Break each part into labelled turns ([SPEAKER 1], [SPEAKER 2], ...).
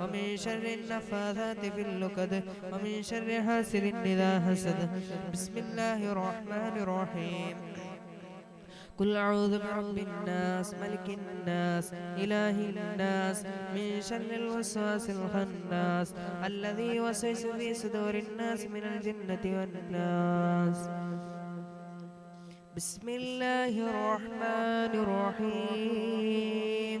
[SPEAKER 1] ومن شر النفاثات في اللقد ومن شر حاسد إذا حسد. بسم الله الرحمن الرحيم. قل أعوذ برب الناس ملك الناس إله الناس من شر الوسواس الخناس الذي يوسوس في صدور الناس من الجنة والناس. بسم الله الرحمن الرحيم.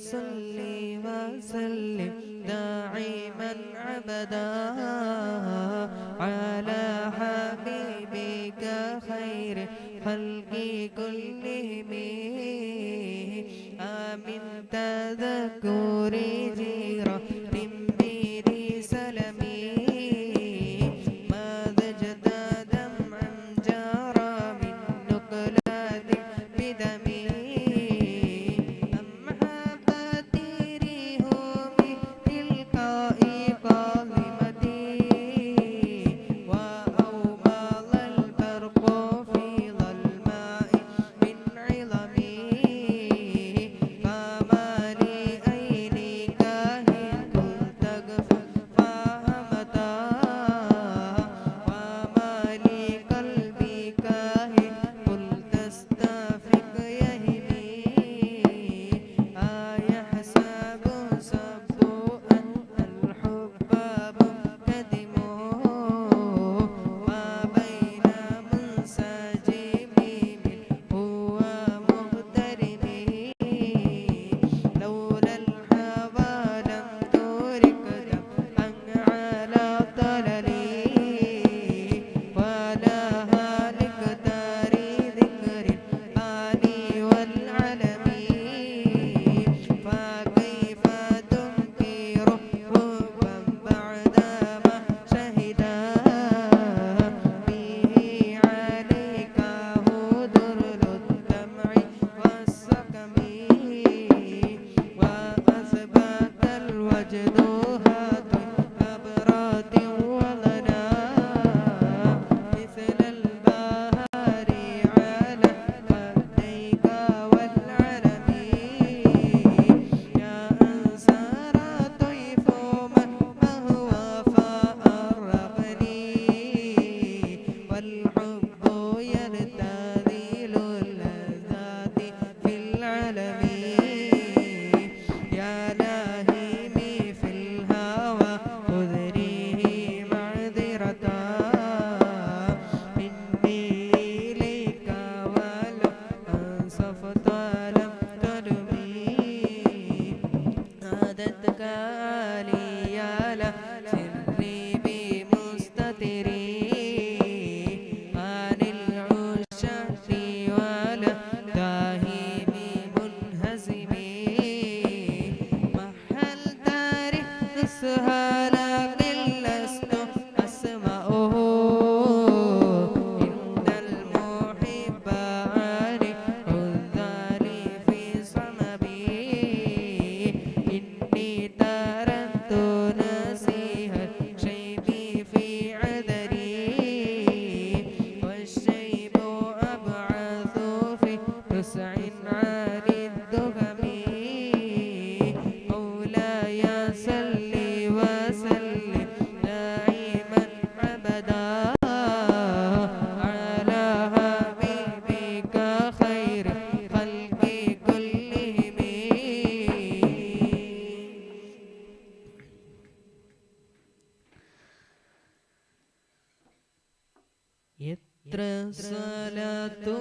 [SPEAKER 1] مولاي صل وسلم دائما أبدا على حبيبك خير خلق كلهم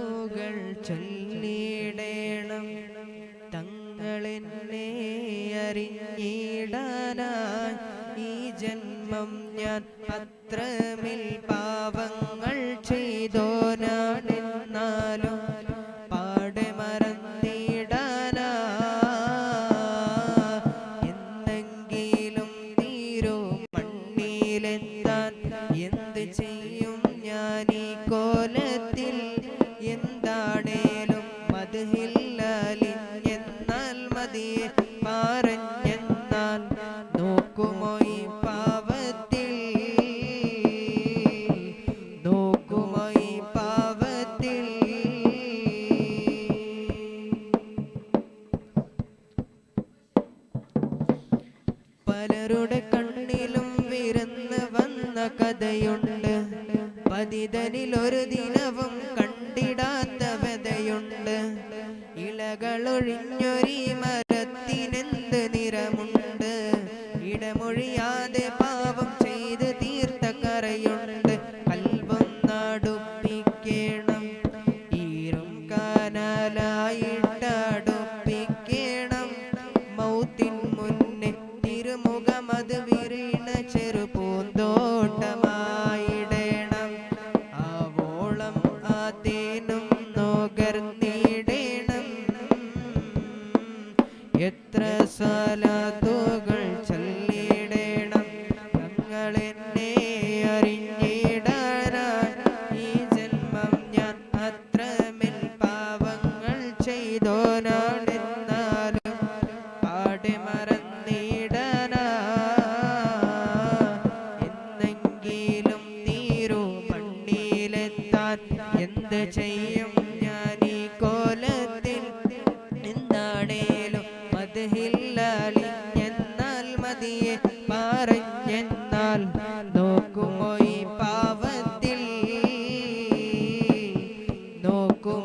[SPEAKER 1] ദരൂകൾ ചൊല്ലിടേണം. തങ്ങളെന്നെ അറിഞ്ഞിടാനായി ഈ ജന്മം ഞാൻ അത്ര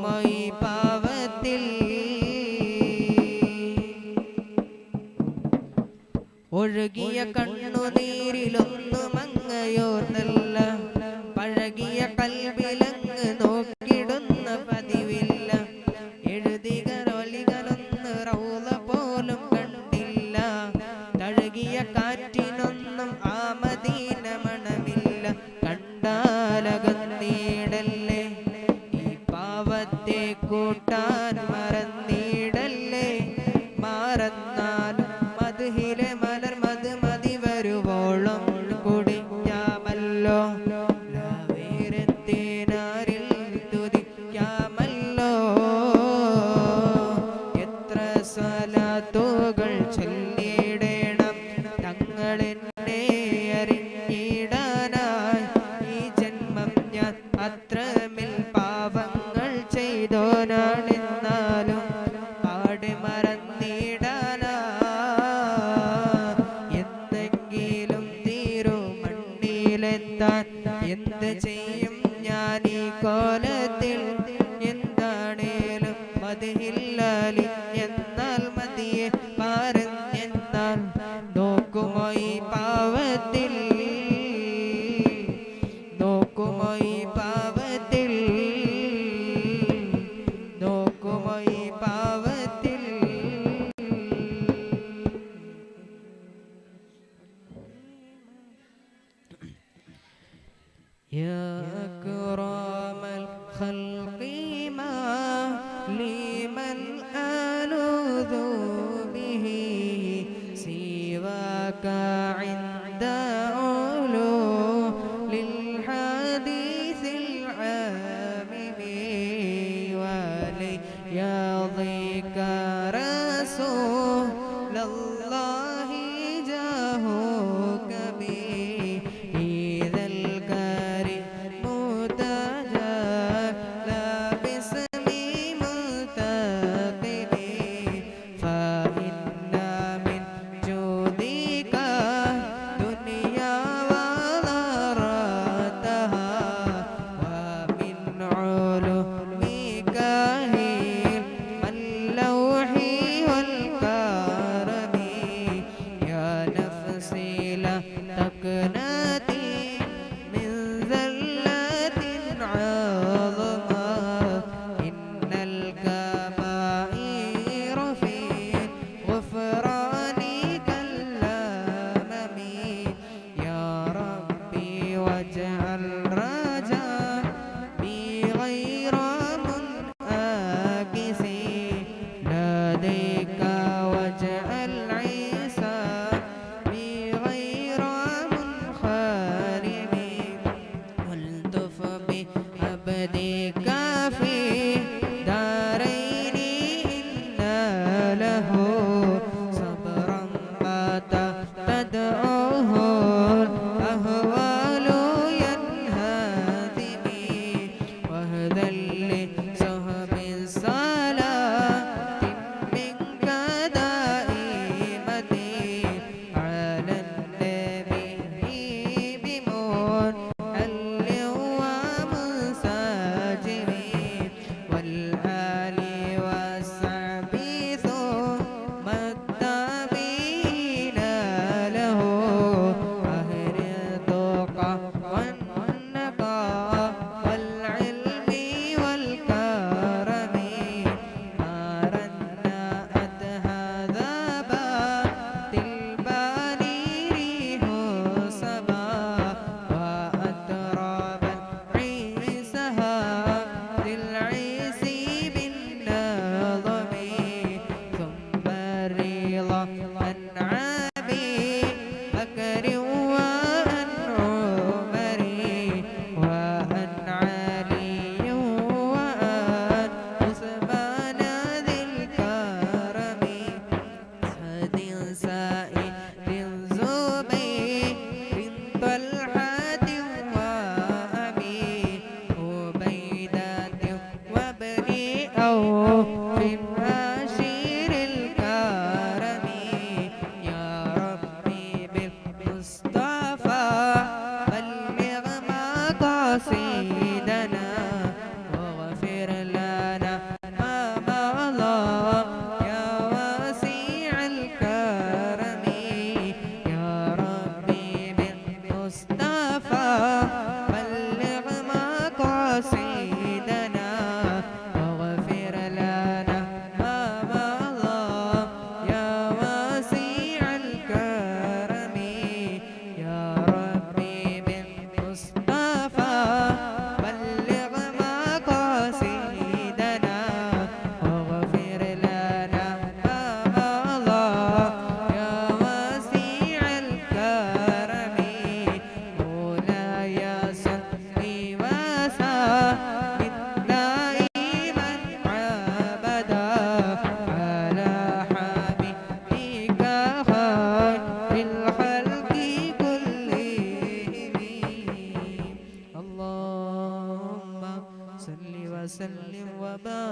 [SPEAKER 1] മൈ പാവത്തിൽ ഒഴുകിയ കണ്ണുനീരിലൊന്നും അങ്ങയോർന്നല്ല. പഴകിയ കൽവി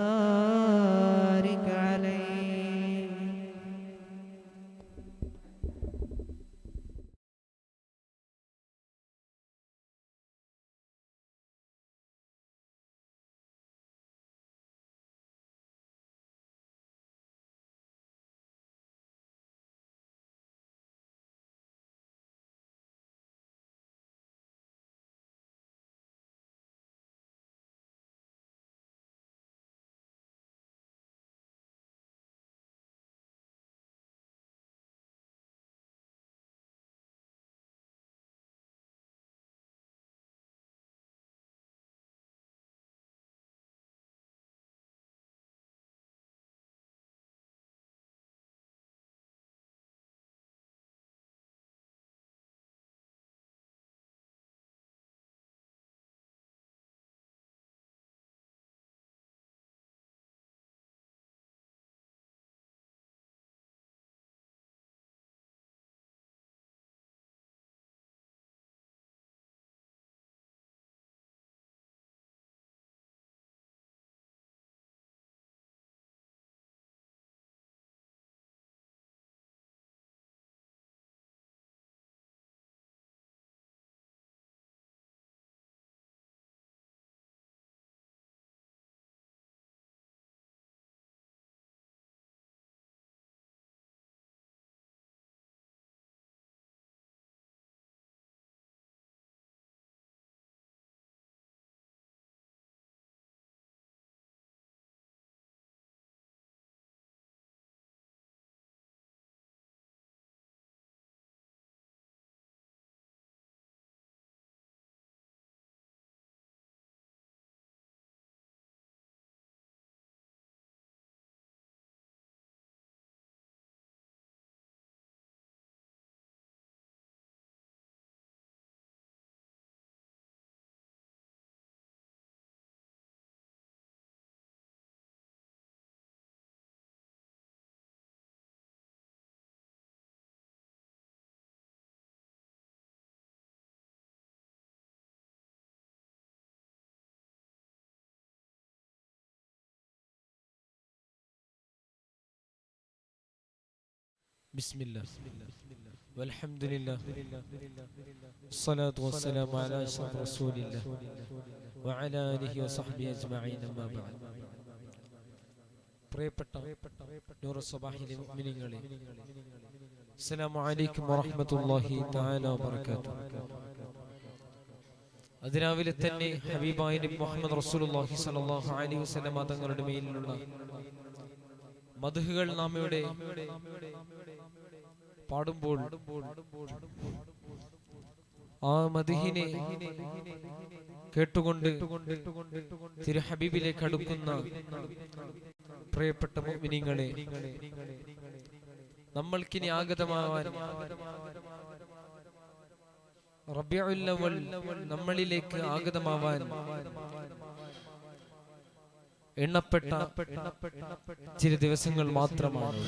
[SPEAKER 1] لا
[SPEAKER 2] بسم الله والحمد لله الصلاة والسلام على أشرف رسول الله وعلى آله وصحبه أجمعين أما بعد പ്രിയപ്പെട്ട നൂറ് സ്വബാഹിലെ മുഅ്മിനീങ്ങളെ അസ്സലാമു അലൈക്കും വറഹ്മത്തുള്ളാഹി തആല വബറകാതുഹു അതിരാവിലെ തന്നെ ഹബീബായ നബി മുഹമ്മദ് റസൂലുള്ളാഹി സ്വല്ലല്ലാഹു അലൈഹി വസല്ലം തങ്ങളുടെ മേലിലുള്ള മധുഹുകൾ നാം ഇവിടെ പാടുമ്പോൾ ആ മതിഹിനെ കേട്ടുകൊണ്ട് തിരു ഹബീബിലേക്ക് അടുക്കുന്ന പ്രിയപ്പെട്ട മുഅ്മിനീങ്ങളെ നമ്മൾക്കിനി ആഗതമാവാൻ റബിയുൽ അവൽ നമ്മളിലേക്ക് ആഗതമാവാൻ എണ്ണപ്പെട്ട ചില ദിവസങ്ങൾ മാത്രമാണ്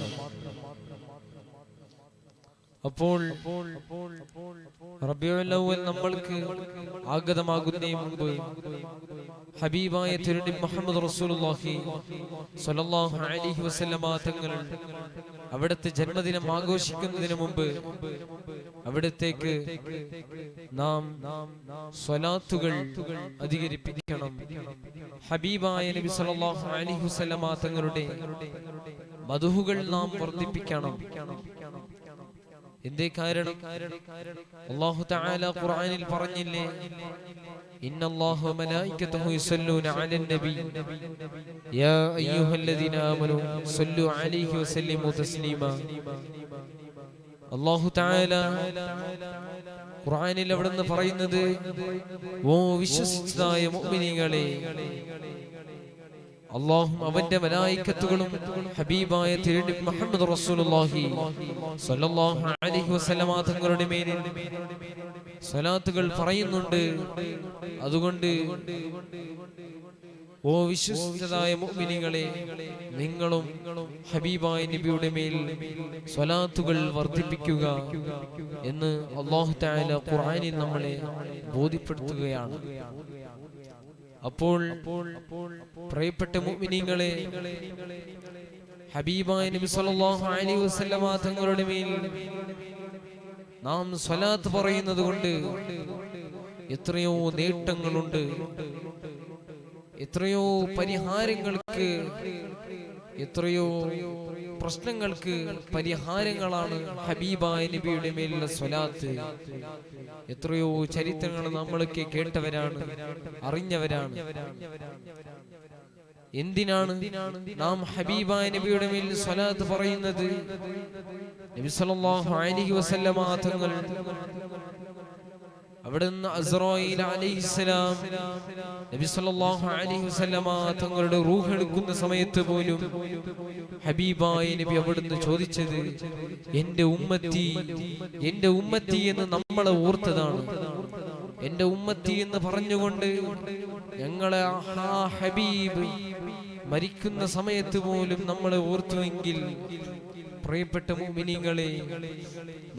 [SPEAKER 2] അപ്പോൾ റബിയോലവൽ നമ്മൾക്ക് ആഗതമാകുന്നേ മുമ്പ് ഹബീബായ തിരുനബി മുഹമ്മദ് റസൂലുള്ളാഹി സ്വല്ലല്ലാഹു അലൈഹി വസല്ലമ തങ്ങൾ അവിടുത്തെ ജന്മദിനം ആഘോഷിക്കുന്നതിന് മുമ്പ് അവിടത്തേക്ക് നാം സ്വലാത്തുകൾ അധികരിപ്പിക്കണം. ഹബീബായ നബി സല്ലല്ലാഹു അലൈഹി വസല്ലമ തങ്ങളുടെ മധുഹുകൾ നാം വർദ്ധിപ്പിക്കണം. എന്തേ കാരണം? അല്ലാഹു തആല ഖുർആനിൽ പറഞ്ഞില്ലേ? ഇന്നല്ലാഹു മലായികതഹു യുസല്ലൂന അലൻ നബി. യാ അയ്യുഹല്ലദീന ആമനു സല്ലു അലൈഹി വസല്ലിമു തസ്ലീമ. അല്ലാഹു തആല ഖുർആനിൽ അവിടുന്ന് പറയുന്നത് ഓ വിശ്വസിച്ചതായ മുഅ്മിനീങ്ങളെ അള്ളാഹും അവന്റെ മലായിക്കത്തുകളും ഹബീബായ തിരുനബി മുഹമ്മദ് റസൂലുള്ളാഹി സ്വല്ലല്ലാഹു അലൈഹി വസല്ലമ തങ്ങളുടെ മേൽ സ്വലാത്തുകൾ പറയുന്നുണ്ട്. അതുകൊണ്ട് ഓ വിശ്വസിച്ചതായ മുഅ്മിനീങ്ങളെ നിങ്ങളും ഹബീബായ നബിയുടെ മേൽ സ്വലാത്തുകൾ വർദ്ധിപ്പിക്കുക എന്ന് അള്ളാഹു തആല ഖുർആനിൽ നമ്മളെ ബോധ്യപ്പെടുത്തുകയാണ്. അപ്പോൾ പ്രിയപ്പെട്ട മുഅ്മിനീങ്ങളെ ഹബീബായ നബി സല്ലല്ലാഹു അലൈഹി വസല്ലമ തങ്ങളുടെ മേൽ നാം സ്വലാത്ത് പറയുന്നത് കൊണ്ട് എത്രയോ നേട്ടങ്ങളുണ്ട് എത്രയോ പരിഹാരങ്ങൾക്ക് എത്രയോ പ്രശ്നങ്ങൾക്ക് പരിഹാരങ്ങളാണ് ഹബീബായ നബിയുടെ മേലുള്ള സ്വലാത്ത്. എത്രയോ ചരിത്രങ്ങൾ നമ്മളൊക്കെ കേട്ടവരാണ് അറിഞ്ഞവരാണ്. എന്തിനാണ് നാം ഹബീബായ നബിയുടെ മേൽ സ്വലാത്ത് പറയുന്നത്? നബി സല്ലല്ലാഹു അലൈഹി വസല്ലമ തങ്ങൾ അവിടുന്ന് നബി സല്ലല്ലാഹു അലൈഹി വസല്ലമ തങ്ങളുടെ റൂഹ് എടുക്കുന്ന സമയത്ത് പോലും ഹബീബായ നബി അവിടുന്ന് ചോദിച്ചത് എന്റെ ഉമ്മത്തി എന്റെ ഉമ്മത്തി എന്ന് നമ്മളെ ഓർത്തതാണ്. എന്റെ ഉമ്മത്തി എന്ന് പറഞ്ഞുകൊണ്ട് ഞങ്ങളെ ആ ഹബീബ് മരിക്കുന്ന സമയത്ത് പോലും നമ്മളെ ഓർത്തുവെങ്കിൽ പ്രിയപ്പെട്ട മുമിനിങ്ങളെ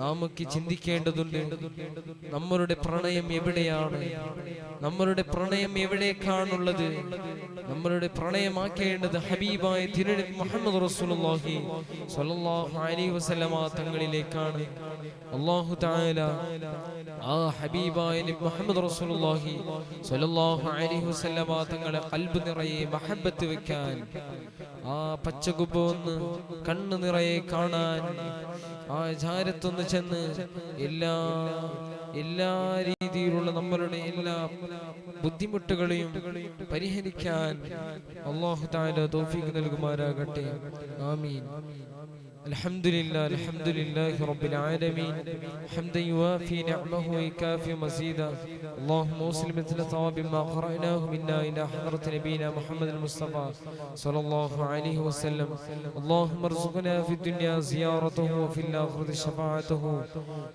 [SPEAKER 2] നമുക്ക് ചിന്തിക്കേണ്ടതുണ്ട് നമ്മളുടെ പ്രണയം എവിടെയാണ്? നമ്മളുടെ പ്രണയം എവിടേക്കാണുള്ളത്? നമ്മളുടെ പ്രണയമാക്കേണ്ടത് ഹബീബായ തിരുനബി മുഹമ്മദ് റസൂലുള്ളാഹി സ്വല്ലല്ലാഹു അലൈഹി വസല്ലമ തങ്ങളിലേക്കാണ്. അല്ലാഹു തആല ആ ഹബീബായ നബി മുഹമ്മദ് റസൂലുള്ളാഹി സ്വല്ലല്ലാഹു അലൈഹി വസല്ലമ തങ്ങളെ ഖൽബ് നിറയെ മഹബ്ബത്ത് വെക്കാൻ ആ പച്ചകുപ്പ ഒന്ന് കണ്ണ് നിറയെ കാണാൻ ആ ചാരത്തൊന്ന് ചെന്ന് എല്ലാ എല്ലാ രീതിയിലുള്ള നമ്മളുടെ എല്ലാ ബുദ്ധിമുട്ടുകളെയും പരിഹരിക്കാൻ അള്ളാഹു താല തോഫിക്ക് നൽകുമാരാകട്ടെ ആമീൻ. الحمد لله الحمد لله رب العالمين حمدا يوافي نعمه ويكافي مزيدا اللهم وصل مثل ثواب ما قرأناه منا إلى حضرة نبينا محمد المصطفى صلى الله عليه وسلم اللهم ارزقنا في الدنيا زيارته وفي الآخرة شفاعته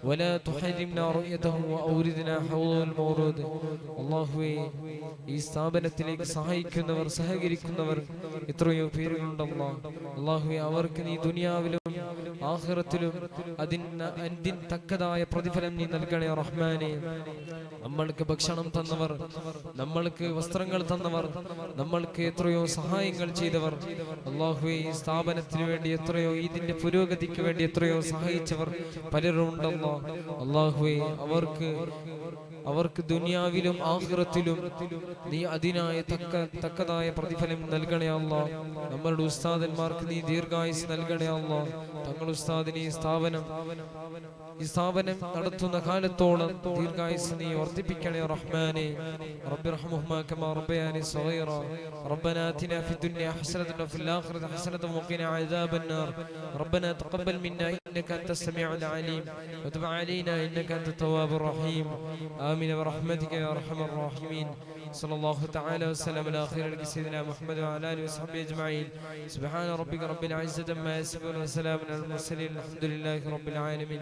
[SPEAKER 2] ولا تحرمنا رؤيته وأوردنا حوض المورود الله ഈ സ്ഥാപനത്തിലേക്ക് സഹായിക്കുന്നവർ സഹകരിക്കുന്നവർ എത്രയോ പേരുകളുണ്ടല്ലോ അള്ളാഹുവെ അവർക്ക് നീ ദുനിയാവിലും ആഹ്റത്തിലും അതിന് തക്കതായ പ്രതിഫലം നീ നൽകണേ റഹ്മാനെ. നമ്മൾക്ക് ഭക്ഷണം തന്നവർ നമ്മൾക്ക് വസ്ത്രങ്ങൾ തന്നവർ നമ്മൾക്ക് എത്രയോ സഹായങ്ങൾ ചെയ്തവർ അള്ളാഹുവെ ഈ സ്ഥാപനത്തിന് വേണ്ടി എത്രയോ ഇതിന്റെ പുരോഗതിക്ക് വേണ്ടി എത്രയോ സഹായിച്ചവർ പലരുണ്ടല്ലോ. അള്ളാഹുവെ അവർക്ക് അവർക്ക് ദുനിയാവിലും ആഹ്റത്തിലും നീ അതിനായ തക്ക തക്കതായ പ്രതിഫലം നൽകണേ അല്ലോ. നമ്മളുടെ ഉസ്താദന്മാർക്ക് നീ ദീർഘായുസ് നൽകണേ അല്ലോ. തങ്ങൾ ഉസ്താദിന് സ്ഥാപനം ഈ സ്ഥാപനം നടത്തുന്ന കാലത്തോളം ദീർഘായുസ് നീ വർദ്ധിപ്പിക്കണേ റഹ്മാനെ رب ارحمهما كما ربياني صغيرا ربنا آتنا في الدنيا حسنة وفي الآخرة حسنة وقنا عذاب النار ربنا تقبل منا إنك أنت السميع العليم وتب علينا إنك أنت التواب الرحيم آمين برحمتك يا أرحم الراحمين صلى الله تعالى وسلم على خير سيدنا محمد وعلى آله وصحبه أجمعين سبحان ربك رب العزة ما يصفون وسلام على المرسلين الحمد لله رب العالمين